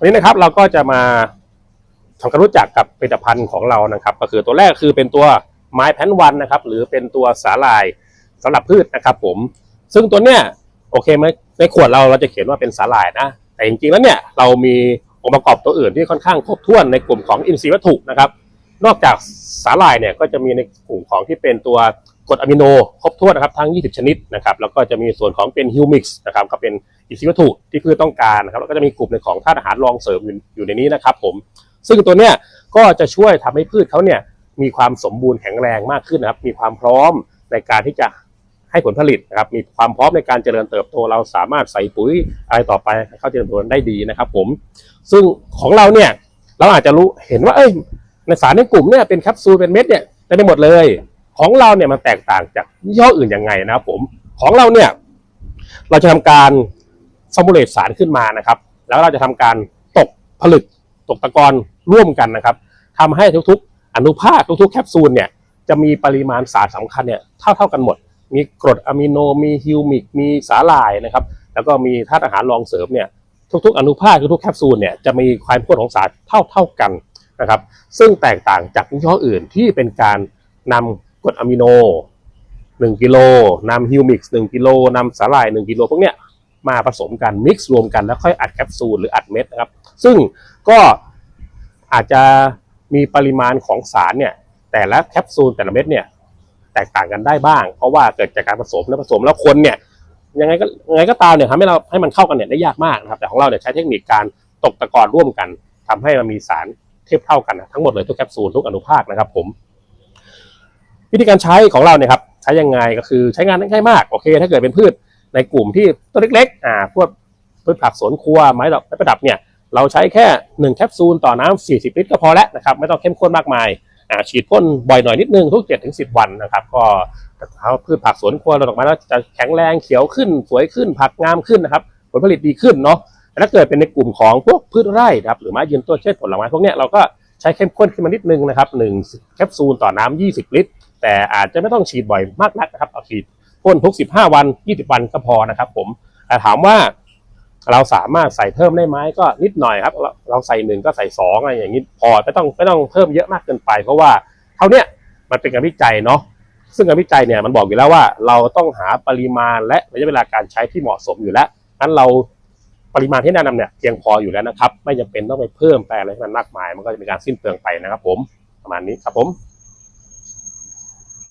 วันนี้นะครับเราก็จะมาทำความรู้จักกับผลิตภัณฑ์ของเรานะครับ ก็คือตัวแรกคือเป็นตัวไม้แพนวันนะครับ หรือเป็นตัวสาหร่ายสำหรับพืชนะครับ ผม ซึ่งตัวเนี้ยโอเคไหมในขวดเราเราจะเขียนว่าเป็นสาหร่ายนะ แต่จริงๆแล้วเนี่ยเรามีองค์ประกอบตัวอื่นที่ค่อนข้างครบถ้วนในกลุ่มของอินทรีย์วัตถุนะครับ นอกจากสาหร่ายเนี่ยก็จะมีในกลุ่มของที่เป็นตัวกรดอะมิโนครบถ้วนนะครับทั้ง 20 ชนิดนะครับ แล้วก็จะมีส่วนของเป็นฮิวมิกส์นะครับก็เป็น อินทรีย์วัตถุที่พืชต้องการนะครับแล้วก็จะมีกลุ่มในของธาตุอาหารรองเสริมอยู่ในนี้นะครับผมซึ่งตัวเนี้ยก็จะช่วยทำให้พืชเขาเนี่ยมีความสมบูรณ์แข็งแรงมากขึ้นนะครับมีความพร้อมในการที่จะให้ผลผลิตนะครับมีความพร้อมในการเจริญเติบโต เราสามารถใส่ปุ๋ยอะไรต่อไปให้าเจริญเติบโตได้ดีนะครับผมซึ่งของเราเนี่ยเราอาจจะรู้เห็นว่าเอ้ยในสารในกลุ่มเนี่ยเป็นแคปซูลเป็นเม็ดเนี่ยได้ไปหมดเลย ของเราเนี่ยมันแตกต่างจากยี่ห้ออื่นยังไงนะครับผมของเราเนี่ยเราจะทำการ ฟอร์มูลเลตสารขึ้นมานะครับ แล้วเราจะทำการตกผลึกตกตะกอนร่วมกันนะครับทำให้ทุกๆ อนุภาคทุกๆแคปซูลเนี่ยจะมีปริมาณสารสำคัญเนี่ยเท่าเท่าๆกันหมด มีกรดอะมิโนมีฮิวมิก มีสาหร่ายนะครับ แล้วก็มีธาตุอาหารรองเสริมเนี่ยทุกๆ อนุภาคทุกๆแคปซูลเนี่ยจะมีความเข้มข้นของสารเท่าเท่าๆกันนะครับ ซึ่งแตกต่างจากยี่ห้ออื่นที่เป็นการนำกรดอะมิโน 1 กิโลนำฮิวมิกซ์1กิโลนำสาหร่าย 1 กิโลพวกเนี้ย มาผสมกันมิกซ์รวมกันแล้วค่อยอัดแคปซูลหรืออัดเม็ดนะครับ ซึ่งก็อาจจะมีปริมาณของสารเนี่ยแต่ละแคปซูลแต่ละเม็ดเนี่ยแตกต่างกันได้บ้าง เพราะว่าเกิดจากการผสมและผสมแล้วคนเนี่ยยังไงก็ยังไงก็ตามเนี่ยทำให้เราให้มันเข้ากันเนี่ยได้ยากมากนะครับ แต่ของเราเนี่ยใช้เทคนิคการตกตะกอนร่วมกันทำให้มันมีสารเทียบเท่ากันนะทั้งหมดเลยทุกแคปซูลทุกอนุภาคนะครับ ผม วิธีการใช้ของเราเนี่ยครับใช้ยังไงก็คือใช้งานง่ายมากโอเค ถ้าเกิดเป็นพืช ในกลุ่มที่ต้นเล็กๆอ่าพวกพืชผักสวนครัวไม้ดอกไม้ประดับเนี่ยเราใช้แค่1แคปซูลต่อน้ำ40 ลิตรก็พอแล้วนะครับไม่ต้องเข้มข้นมากมายอ่าฉีดพ่นบ่อยหน่อยนิดนึงทุก7ถึง10 วันนะครับ ก็เอาพืชผักสวนครัวเราออกมาแล้วจะแข็งแรงเขียวขึ้น สวยขึ้นผักงามขึ้นนะครับ ผลผลิตดีขึ้นเนาะแต่ถ้าเกิดเป็นในกลุ่มของพวกพืชไร่ครับหรือไม้ยืนต้นเช่นผลไม้พวกเนี้ยเราก็ใช้เข้มข้นขึ้นมานิดนึงนะครับหนึ่งแคปซูลต่อน้ำ20 ลิตร แต่อาจจะไม่ต้องฉีดบ่อยมากนักนะครับเอาฉีด พ่นทุก 15 วัน 20 วันก็พอนะครับผมแต่ถามว่าเราสามารถใส่เพิ่มได้ไหมก็นิดหน่อยครับ เราเราใส่หนึ่งก็ใส่สองอะไรอย่างนี้พอไม่ต้องไม่ต้องเพิ่มเยอะมากเกินไป เพราะว่าเท่าเนี้ยมันเป็นการวิจัยเนาะซึ่งการวิจัยเนี่ยมันบอกอยู่แล้วว่า เราต้องหาปริมาณและระยะเวลาการใช้ที่เหมาะสมอยู่แล้วงั้นเราปริมาณที่แนะนำเนี่ยเพียงพออยู่แล้วนะครับ ไม่จำเป็นต้องไปเพิ่มแปลอะไรให้มันมากมาย มันก็จะเป็นการสิ้นเปลืองไปนะครับ ผมประมาณนี้ครับผม